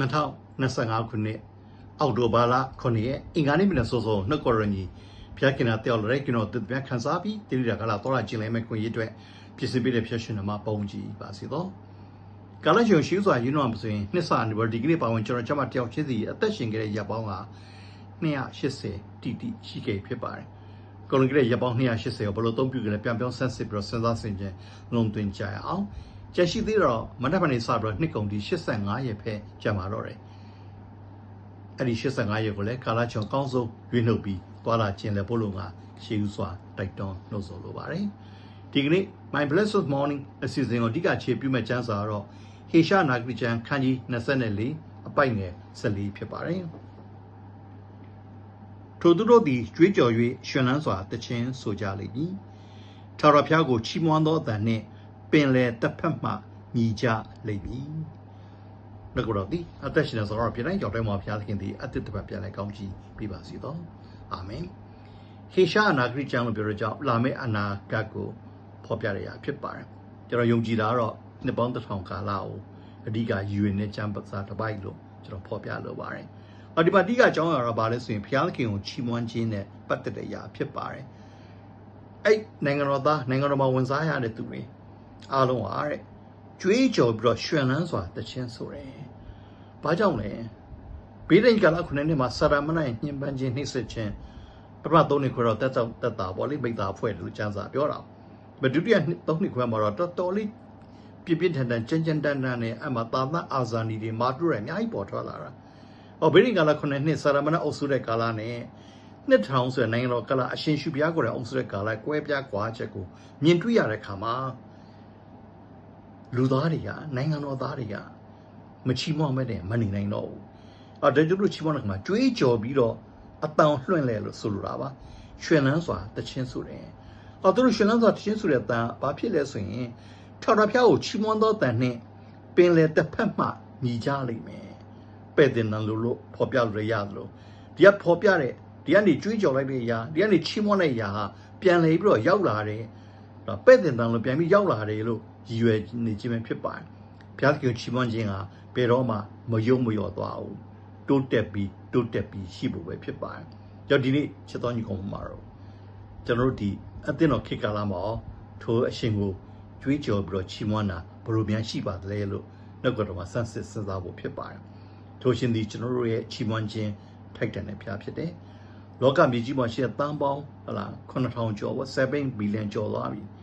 2025ခုနှစ်အောက်တိုဘာလ9ရက်အင်္ဂါနေ့မနက်စောစောနှုတ်ကော်ရညီဖျားကင်နာတယောက်လည်းကျွန်တော်သူပြန်ခန်းစားပြီးတိရိတာကလာတော့လာကျင်လဲမဲ့ခွင့်ရအတွက်ပြည့်စုံပြည့်တဲ့ဖျက်ရှင်နမှာပုံကြည့်ပါစေတော့ကာလရှင်ရှိစွာယူနောမဆိုရင်နှစ်ဆာနေဘဒီကနေ့ပါဝင်ကျွန်တော်ကျမတယောက်ချင်းစီအသက်ရှင်ခဲ့တဲ့ရပ်ပေါင်းက280တိတိရှိခဲ့ဖြစ်ပါတယ်ကိုလွန်ကလေးရပ်ပေါင်း280ကိုဘယ်လိုသုံးပြုကြလဲပြန်ပြောင်းဆန်းစစ်ပြီးတော့စဉ်းစားဆင်ခြင်လုံးသွင်းကြရအောင် ကျရှိသေးတော့မနက်ဖြန်နေစပြီးတော့နှစ်ကုန်ဒီ85ရက်ဖဲကြာမှာတော့တယ်အဲ့ဒီ85ရက်ကိုလည်းကာလချောင်ကောင်းဆုံးရွေးနှုတ်ပြီးသွားလာခြင်းလည်းပို့လို့ငါရှေးဥစွာတိုက်တွန်းနှုတ်ဆော်လိုပါတယ်ဒီကနေ့ my blessed morning အစီအစဉ်ကိုအဓိကခြေပြုမဲ့ကျမ်းစာတော့ဟေရှာနာဂရိကျမ်းခန်းကြီး24အပိုက်ငယ်14ဖြစ်ပါတယ်ထိုသူတို့သည်ကြွေးကြော်၍ရှင်လန်းစွာတခြင်းဆိုကြလိမ့်မည်ထာဝရဘုရားကိုချီးမွမ်းသောအသံနှင့် ပင်လေတစ်ဖက်မှညီကြလိမ့်မည်။ငါကတော့ဒီအသက်ရှင်နေဆိုတော့ပြည်တိုင်းကြောက်တိုင်းမှာဘုရားသခင်ဒီအသက်တစ်ဖက်ပြန်လဲကောင်းချီးပြပါစေတော့။အာမင်။ဟေရှာအနာဂရိကျမ်းလို့ပြောရကြောင်းလာမယ့်အနာဂတ်ကိုဖော်ပြရတာဖြစ်ပါတယ်။ကျွန်တော်ယုံကြည်တာကတော့နှစ်ပေါင်းတစ်ထောင်ကာလကိုအဓိကယူရတဲ့ကျမ်းပစာတစ်ပိုက်လို့ကျွန်တော်ဖော်ပြလိုပါတယ်။အော်ဒီပါအဓိကအကြောင်းအရာတော့ဘာလဲဆိုရင်ဘုရားသခင်ကိုချီးမွမ်းခြင်းနဲ့ပတ်သက်တဲ့အရာဖြစ်ပါတယ်။အဲ့နိုင်ငံတော်သားနိုင်ငံတော်မှာဝန်စားရတဲ့သူတွေ အားလုံးဟာတဲ့ကြွေးကြော်ပြီးတော့ရွှင်လန်းစွာတခြင်းဆိုတယ်။ဘာကြောင့်လဲ။ဘေးဒိန်ကာလခုနှစ်နှစ်မှာစာရမဏေညှဉ်းပန်းခြင်းနှိပ်စက်ခြင်းပထမသုံးနှစ်ခွဲတော့တက်တော့တက်တာပေါ့လေမိသားဖွဲ့လို့ကျမ်းစာပြောတာ။ဗဒုတိယသုံးနှစ်ခွဲမှာတော့တော်တော်လေးပြပြထန်ထန်ကြမ်းကြမ်းတန်းတန်းနဲ့အမှသာသအာဇာနီတွေမာတုရအများကြီးပေါ်ထွက်လာတာ။ဟောဘေးဒိန်ကာလခုနှစ်နှစ်စာရမဏေအုပ်စုတဲ့ကာလနဲ့နှစ်ထောင်ဆိုတဲ့နိုင်ငံတော်ကလာအရှင်ရှုပြားကိုယ်တိုင်အုပ်စုတဲ့ကာလကွဲပြားကွာချက်ကိုမြင်တွေ့ရတဲ့ခါမှာ လူသားတွေကနိုင်ငံတော်သားတွေကမချီးမွမ်းမဲ့တဲ့မနေနိုင်တော့ဘူး။အော်ဒါကျလို့ချီးမွမ်းတဲ့ခါမှာကြွေးကြော်ပြီးတော့အတန်လွှင့်လဲလို့ဆိုလိုတာပါ။ရွှင်လန်းစွာတခြင်းဆိုတယ်။အော်သူတို့ရွှင်လန်းစွာတခြင်းဆိုတဲ့အတန်ဘာဖြစ်လဲဆိုရင်ထော်တော်ဖျားကိုချီးမွမ်းသောတန်နဲ့ပင်လေတစ်ဖက်မှညီကြလိမ့်မယ်။ပဲ့တင်နံလို့လို့ဖော်ပြလို့ရတယ်လို့ဒီကဖော်ပြတဲ့ဒီကနေကြွေးကြော်လိုက်တဲ့အရာဒီကနေချီးမွမ်းတဲ့အရာဟာပြန်လေပြီးတော့ရောက်လာတယ်။ဒါပဲ့တင်တန်လို့ပြန်ပြီးရောက်လာတယ်လို့ ရည်ရွယ်နေခြင်းပဲဖြစ်ပါတယ်။ဘုရားသခင်ချီးမွမ်းခြင်းဟာဘယ်တော့မှမယုံမလျော်သွားဘူး။တိုးတက်ပြီးတိုးတက်ပြီးရှိဖို့ပဲဖြစ်ပါတယ်။ကြောင့်ဒီနေ့ချက်တော်ညီကောင်မှာတော့ကျွန်တော်တို့ဒီအသင်းတော်ခေတ်ကာလမှာထိုအရှင်ကိုကြွေးကြော်ပြီးတော့ချီးမွမ်းတာဘယ်လိုများရှိပါသလဲလို့နောက်ကတော့မှစမ်းစစ်စဉ်းစားဖို့ဖြစ်ပါတယ်။ထိုရှင်ဒီကျွန်တော်တို့ရဲ့ချီးမွမ်းခြင်းထိုက်တန်တဲ့ဖျားဖြစ်တယ်။လောကမြေကြီးမှာရှိတဲ့တန်ပေါင်းဟလာ9000ကျော်7ဘီလီယံကျော်သွားပြီ။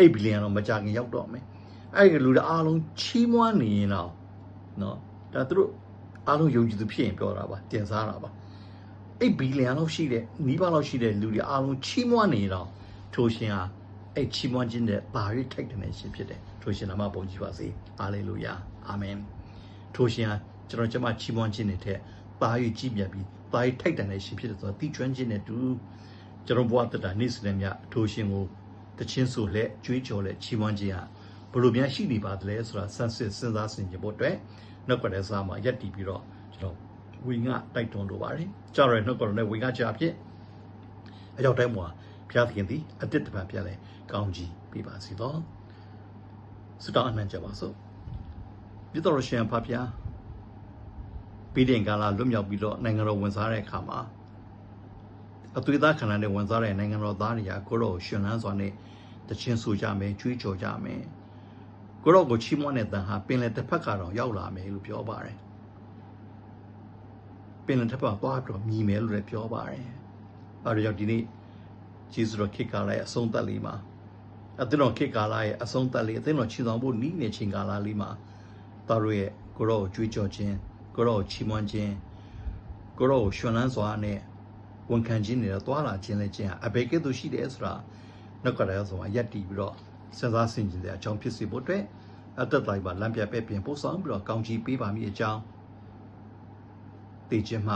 8ဘီလီယံတော့မကြခင်ရောက်တော့မယ်။အဲ့ဒီလူတွေအားလုံးချီးမွမ်းနေရင်တော့နော်ဒါသူတို့အားလုံးယုံကြည်သူဖြစ်ရင်ပြောတာပါတင်စားတာပါ8ဘီလီယံလောက်ရှိတဲ့နီးပါးလောက်ရှိတဲ့လူတွေအားလုံးချီးမွမ်းနေတော့ထိုရှင်ဟာအဲ့ချီးမွမ်းခြင်းတဲ့ဘာ၍ထိုက်တဲ့ရှင်ဖြစ်တယ်ထိုရှင်နာမပုံကြည်ပါစေဟာလေလုယာအာမင်ထိုရှင်ဟာကျွန်တော်ကျမချီးမွမ်းခြင်းတဲ့ဘာ၍ကြည်မြတ်ပြီးဘာ၍ထိုက်တဲ့ရှင်ဖြစ်တယ်ဆိုတော့တိကျွမ်းခြင်းနဲ့တူကျွန်တော်ဘဝတတနေ့စဉ်မြတ်ထိုရှင်ကို တချင်းဆိုလက်ကြွေးကြော်လက်ချီးမွမ်းခြင်းဟာဘလို့များရှိနေပါသလဲဆိုတာစမ်းစစ်စဉ်းစားဆင်ခြင်ဖို့အတွက်နှုတ်ကတဲ့စားမှာရက်တည်ပြီးတော့ကျွန်တော်ဝီငါတိုက်တွန်းလိုပါတယ်ကြောက်ရနှုတ်ကတဲ့ဝီငါချအဖြစ်အကြောင်းတိုင်းမှာဘုရားသခင်သည်အတစ်တပံပြန်လဲကောင်းကြီးပြပါစီတော့စတောင်းအနှံ့ကြပါစို့ပြတော်ရှင်ဖဖျားပြီးတဲ့ကာလလွတ်မြောက်ပြီးတော့နိုင်ငံတော်ဝန်စားတဲ့အခါမှာ အသွေးသားခန္ဓာနဲ့ဝန်စားတဲ့နိုင်ငံတော်သားတွေကကိုရောရှင်လန်းစွာနဲ့တခြင်းဆိုကြမယ်ကြွေးကြော်ကြမယ်ကိုရောကိုချီးမွမ်းတဲ့တန်ဟာပင်လယ်တစ်ဖက်ကတော့ရောက်လာမယ်လို့ပြောပါတယ်ပင်လယ်တစ်ဖက်သွားပြီးတော့မြည်မယ်လို့လည်းပြောပါတယ်အဲဒါကြောင့်ဒီနေ့ဂျေဇုတော်ခေတ်ကာလရဲ့အဆုံးသတ်လေးမှာအသင်းတော်ခေတ်ကာလရဲ့အဆုံးသတ်လေးအသင်းတော်ချီဆောင်ဖို့နီးနေချိန်ကာလလေးမှာသားတို့ရဲ့ကိုရောကိုကြွေးကြော်ခြင်းကိုရောကိုချီးမွမ်းခြင်းကိုရောကိုရှင်လန်းစွာနဲ့ ဝန်ခံခြင်းနဲ့သွားလာခြင်းလည်းခြင်းအဘယ်ကဲ့သို့ရှိတယ်ဆိုတာနောက်ကတည်းကဆိုမှရက်တီပြီးတော့စဉ်းစားဆင်ခြင်တဲ့အကြောင်းဖြစ်စေဖို့အတွက်အသက်တိုင်းပါလမ်းပြပဲ့ပြင်ပို့ဆောင်ပြီးတော့ကောင်းချီးပေးပါမည်အကြောင်းတည်ခြင်းမှ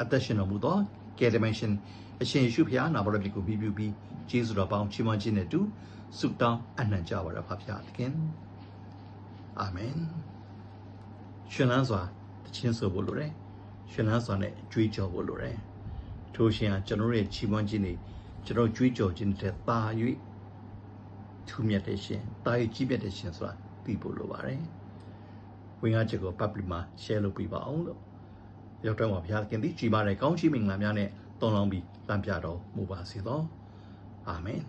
အသက်ရှင်တော်မူသောကယ်ဒမန်ရှင်အရှင်ယေရှုဖခင်နာမတော်မြတ်ကိုပြီးပြီးပြီးကျေးဇူးတော်ပေါင်းချီးမွမ်းခြင်းနဲ့တူဆုတောင်းအနှံ့ကြပါရဖဖခင်သခင်အာမင်ရှင်လန်းစွာတခြင်းဆိုဖို့လိုတယ်ရှင်လန်းစွာနဲ့ကြွေးကြော်ဖို့လိုတယ် ထိုရှင်ဟာကျွန်တော်ရဲ့ချီးမွမ်းခြင်းတွေကျွန်တော်ကြွေးကြော်ခြင်းတွေတာ၍ထူးမြတ်တဲ့ရှင်တာ၍ကြီးမြတ်တဲ့ရှင်ဆိုတာသိဖို့လိုပါတယ်ဝဝင်အားချက်ကို public မှာ share လုပ်ပေးပါအောင်လို့ရောက်တော့မှာဘုရားခင်သည်ကြီးမားတဲ့ကောင်းချီးမင်္ဂလာများနဲ့တုံလောင်းပြီးလမ်းပြတော်မူပါစေသောအာမင်